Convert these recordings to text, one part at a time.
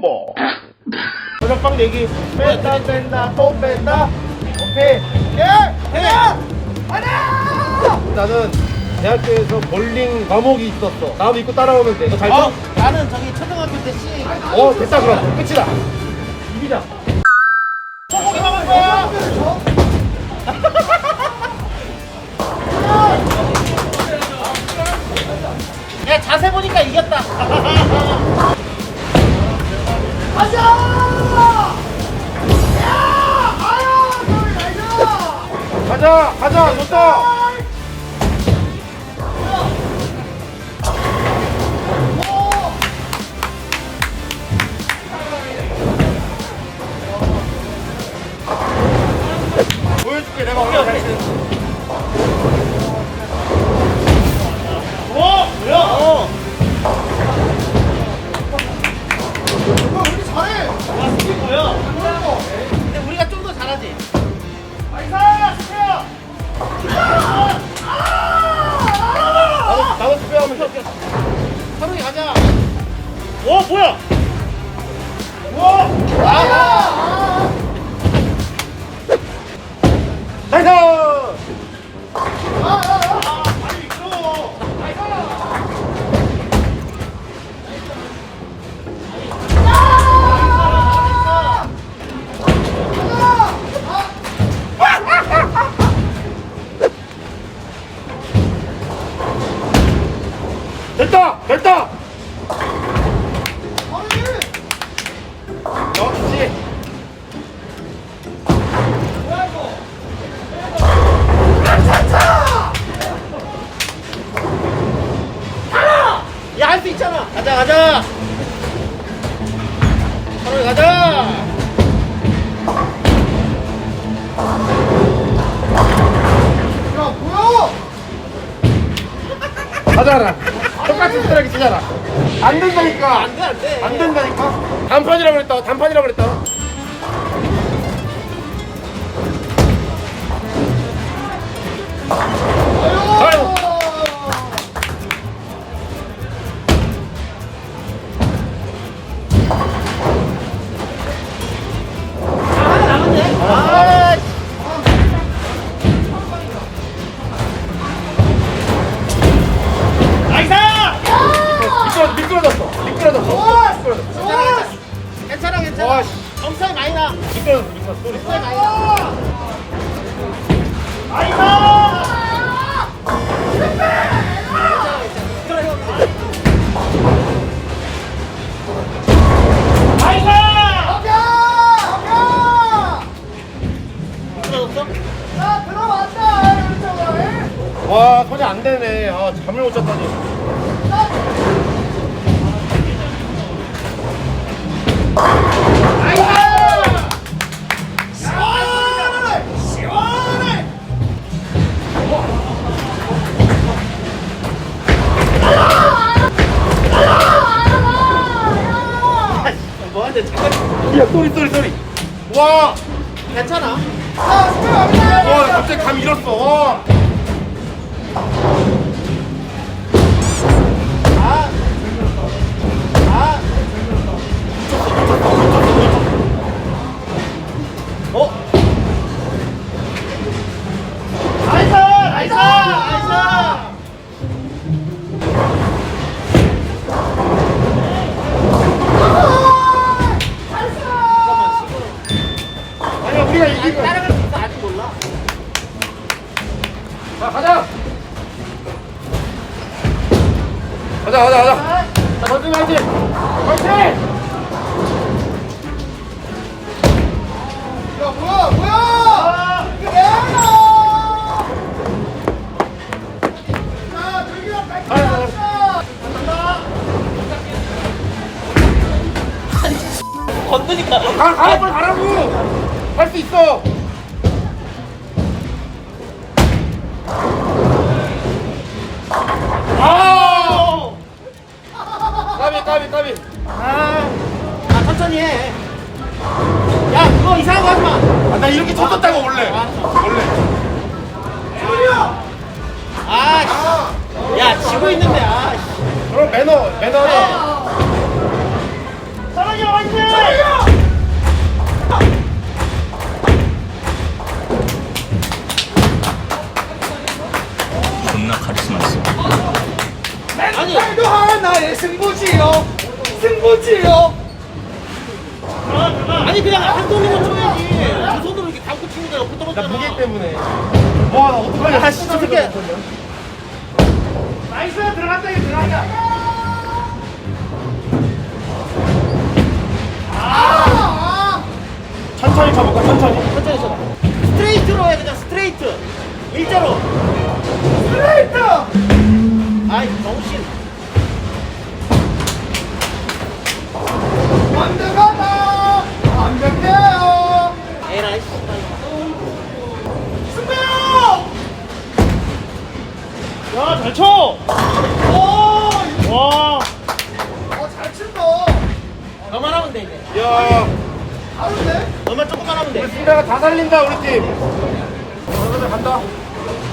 콤보. 저녁방 내기. 뺀다, 뺀다, 또 뺀다. 오케이. 예! 해야! 하나! 나는 대학교에서 볼링 과목이 있었어. 나도 입고 따라오면 돼. 너잘 쳐? 어, 나는 저기 초등학교 때 C. 어, 됐다, 그럼. 끝이다. 이기자. 소고기 먹을 거야. 야 자세 보니까 이겼다. 가자, 가자, 좋다. 보여줄게, 내가. 얼마나 잘 치는지. 어, 뭐야? 우와! 가자, 가자. 서로이 가자. 하잖아. 똑같은 쓰레기 치잖아. 안 된다니까. 안 돼, 안 돼. 안 된다니까. 단판이라고 그랬다. 단판이라고 그랬다. 엄청 많이 나. 미끄러졌어. 미끄러졌어. 소리. 엄청 많이 나. 와, 손이 안 되네. 아, 잠을 못 잤다니. 소리, 소리, 소리. 와, 괜찮아. 와, 갑자기 감 잃었어. 와. 건드니까 가, 가, 빨리 가라고! 할 수 있어! 아! 까비, 까비, 까비. 아, 아 천천히 해. 야 그거 이상한 거 하지 마. 아, 나 이렇게 쳤었다고, 나의 승부지요. 승부지요. 아니 그냥 한 손으로 쳐야지. 두 손으로 이렇게 감고 치는 게 옆에 나 무게 때문에. 와, 나 어떡하냐. 아 진짜 어떻게 나이스 들어갔다 이거 들어갔다. 천천히 쳐볼까, 천천히. 천천히 쳐 스트레이트로 해 그냥 스트레이트. 일자로. 스트레이트! 아이 정신 완벽하다 완벽해요 에라이 씨 승부요 야, 잘 쳐! 오 와. 어잘 친다 너만 하면 돼 이제 야, 다른데 너만 조금만 하면 돼 승자가 다 살린다, 우리 팀. 어, 간다.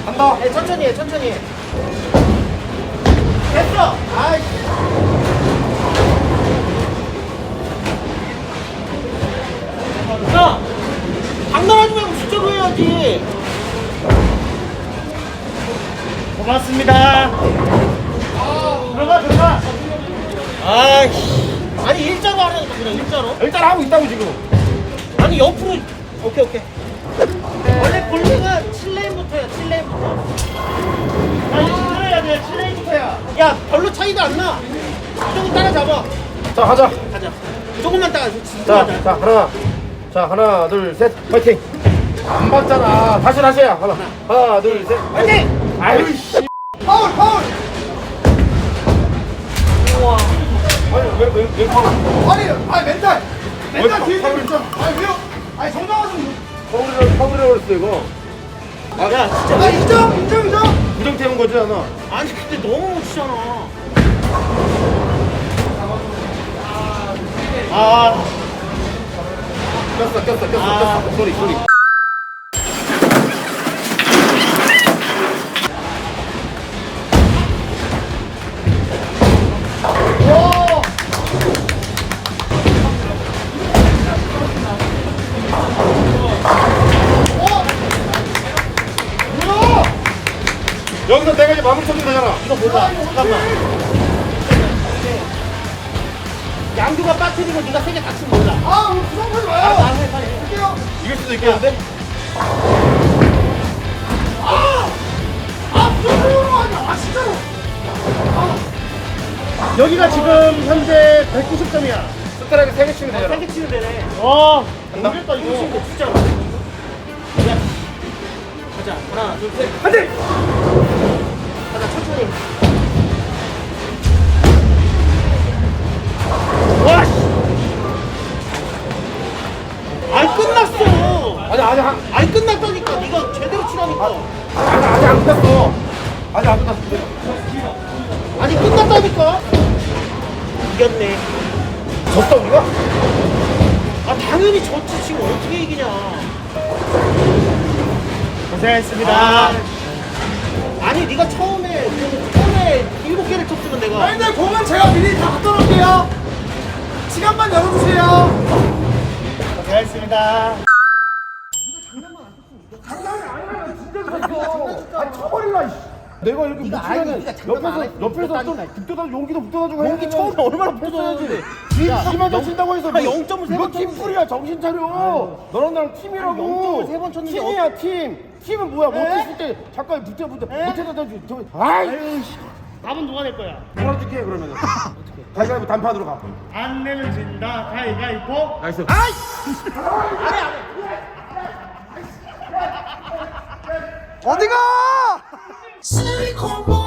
간다. 네, 천천히 해 천천히 해 됐어 아이 야 장난하지 말고 진짜로 해야지 고맙습니다. 들어가, 들어가. 아이씨 아니 일자로 하라니까 그냥 일자로 일단 하고 있다고, 지금. 아니 옆으로 오케이 오케이 원래 볼링은 7레인부터야 7레인부터 아, 이거 힘들어야 돼. 7레이부터야. 야 별로 차이도 안나 조금 따라잡아 자, 가자. 가자 조금만 따라 진짜 자, 가자. 자, 하나. 자, 하나, 둘, 셋. 파이팅. 안 봤잖아. 다시, 다시 해. 하나. 하나, 둘, 셋. 파이팅! 아유, 씨. 아니, 왜, 왜, 왜 파울? 아니 아니 멘탈 멘탈 왜 뒤에 파울을 좀 아니 왜요 아니 파울이라고, 파울이라고 그랬어, 이거. 야 진짜 아, 인정 인정 인정 부정 태운 거지, 않아? 아니 근데 너무 못 치잖아 아 꼈어, 꼈어, 꼈어, 아. 꼈어. 소리, 소리. 여기서 내가 이제 마무리 쳐주면 되잖아. 이거 몰라. 잠깐만. 양규가 빠뜨리고 네가 세개 다치면 몰라. 아 우리 부담하지 마요. 아해 빨리 해. 할게요. 이길 수도 있겠는데? 아 부담으로 하냐 아 진짜로. 여기가 지금 현재 190점이야. 스트라이크 3개 치면 되잖아. 세개 치면 되네. 어, 간다. 이거 치면 돼 진짜로. 야 가자. 하나 둘 셋. 안 돼! 아니 끝났다니까. 이겼네. 졌어, 우리가? 아 당연히 졌지. 지금 어떻게 이기냐. 고생했습니다. 아, 아니 네가 처음에 그 처음에 일곱 개를 쳤으면 내가. 아니 공은 제가 미리 다 갖다 놓을게요. 시간만 열어주세요. 고생했습니다. 아니 쳐버릴라 이씨 내가 이렇게 네가 장난만 안 옆에서, 했어. 옆에서 좀 못했다니까. 득도다, 용기도 붙어가지고 해야 용기 되면 처음에 얼마나. 붙었는데. 심한 점 영- 친다고 해서 아, 0.을 세 이거 번 쳤는데. 팀플이야 정신 차려. 너랑 나랑 팀이라고. 아니, 0.을 세번 쳤는데 팀이야 팀. 팀은 뭐야? 못했을 때 잠깐 붙여 붙여 못해다 던지 저 아이 답은 누가 낼 거야? 돌아줄게 그러면은. 가위바위보 단판으로 가. 안 내면 진다. 가위가위보. 나이스. 어디가 silicone.